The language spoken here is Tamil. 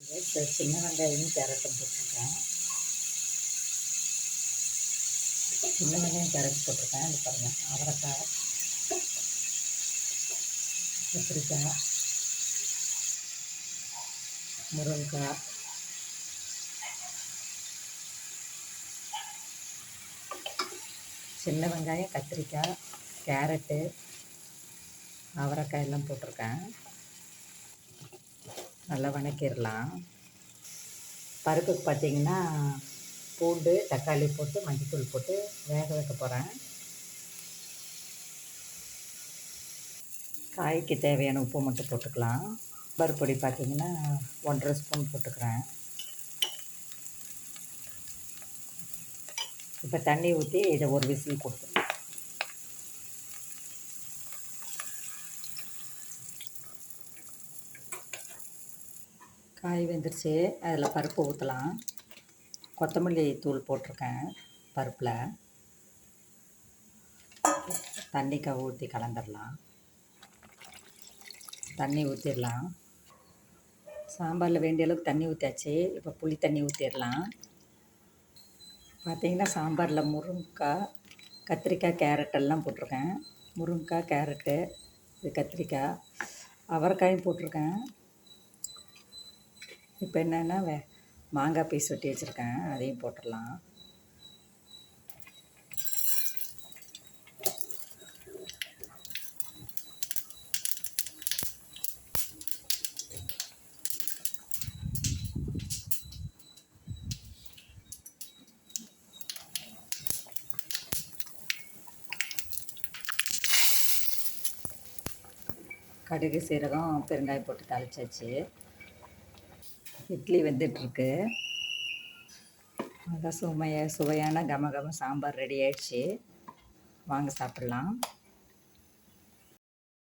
இப்போ சின்ன வெங்காயமும் கேரட்டும் போட்டிருக்கேன். சின்ன வெங்காயம் கேரட் போட்டிருக்கேன். இது பாருங்கள் அவரைக்காய் கத்திரிக்காய் முருங்கைக்காய் சின்ன வெங்காயம் கத்திரிக்காய் கேரட்டு அவரைக்காய் எல்லாம் போட்டிருக்கேன். நல்லா வணக்கிடலாம். பருப்புக்கு பார்த்தீங்கன்னா பூண்டு தக்காளி போட்டு மஞ்சத்தூள் போட்டு வேக வைக்க போகிறேன் காய்க்கு தேவையான உப்பு மட்டும் போட்டுக்கலாம். பருப்பொடி பார்த்திங்கன்னா ஒன்றரை ஸ்பூன் போட்டுக்கிறேன். இப்போ தண்ணி ஊற்றி இதை ஒரு விசில் கொடுத்துருங்க காய் வெந்துருச்சு. அதில் பருப்பு ஊற்றலாம் கொத்தமல்லி தூள் போட்டிருக்கேன் பருப்பில். தண்ணிக்கா ஊற்றி கலந்துடலாம் தண்ணி ஊற்றிடலாம் சாம்பாரில் வேண்டிய அளவுக்கு தண்ணி ஊற்றியாச்சு இப்போ புளி தண்ணி ஊற்றிடலாம் பார்த்திங்கன்னா சாம்பாரில் முருங்கைக்காய் கத்திரிக்காய் கேரட் எல்லாம் போட்டிருக்கேன். முருங்கைக்காய் கேரட்டு இது கத்திரிக்காய் அவரைக்காயும் போட்டிருக்கேன். இப்போ என்னென்னா வே மாங்காய் பீஸ் வெட்டி வச்சுருக்கேன். அதையும் போட்டுடலாம். கடுகு சீரகம் பெருங்காயம் போட்டு தாளிச்சாச்சு. இட்லி வெந்துட்டுருக்கு நல்லா சுமைய சுவையான கம கம சாம்பார் ரெடி ஆயிடுச்சு. வாங்க சாப்பிட்லாம்.